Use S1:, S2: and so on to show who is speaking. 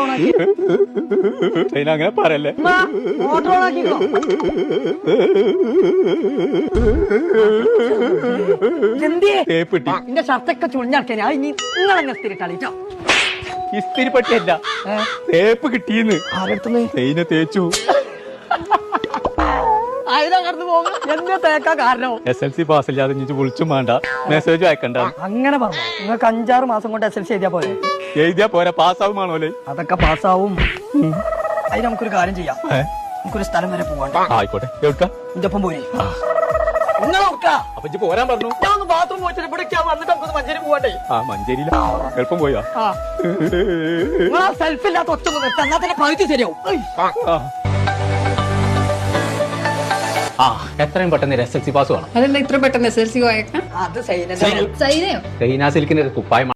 S1: ഓണാക്കി?
S2: അങ്ങനെ പറയല്ലേ? തേപ്പിട്ടി
S1: എന്റെ ഷർട്ടൊക്കെ ചുളിഞ്ഞടക്കാൻ ഞാൻ ഇനി
S2: ഇസ്തിരി പട്ടിയല്ല തേപ്പ് കിട്ടിയെന്ന്.
S1: ആരെടുത്തുന്ന്
S2: തേയിനെ തേച്ചു.
S1: അതിനെ കടന്നു പോകും എന്നെ തേക്കാ കാരണം
S2: എസ് എൽ സി പാസ്സില്ലാതെ ഇനി വിളിച്ചും വേണ്ട. മെസ്സേജ് അയക്കണ്ട.
S1: അങ്ങനെ പറഞ്ഞു നിങ്ങൾക്ക് അഞ്ചാറ് മാസം കൊണ്ട് എസ് എൽ സി എഴുതിയാ പോലെ
S2: എഴുതിയാ പോരാ പാസ്സാവുമാണോല്ലേ
S1: അതൊക്കെ പാസ്സാവും അതിന് നമുക്കൊരു കാര്യം ചെയ്യാം. നമുക്കൊരു സ്ഥലം വരെ പോവാണ്ട്.
S2: ആ, ആയിക്കോട്ടെ. എവിടുക്ക?
S1: എന്റെ ഒപ്പം പോയി
S2: അപ്പൊ പോരാൻ പറഞ്ഞു.
S1: ഞാൻ ബാത്റൂം പോയിട്ട് ഇവിടേക്കാ വന്നിട്ട് നമുക്കൊന്ന് മഞ്ചേരി പോവാണ്ടേ.
S2: ആ മഞ്ചേരിയില. എളുപ്പം പോയോ
S1: ആ. നിങ്ങൾ സെൽഫ് ഇല്ലാത്ത ഒറ്റ നിർത്താൻ. തന്നെ പകുതി ശരിയാവും.
S2: ആ. എത്രയും പെട്ടെന്ന് എസ് എൽ സി പാസ് വേണം.
S3: അതെന്താ ഇത്ര പെട്ടെന്ന് എസ് എൽ സി പോയേക്കാം
S1: അത് സൈന
S3: സൈനയോ?
S2: സൈന സിൽക്കിന്റെ കുപ്പായം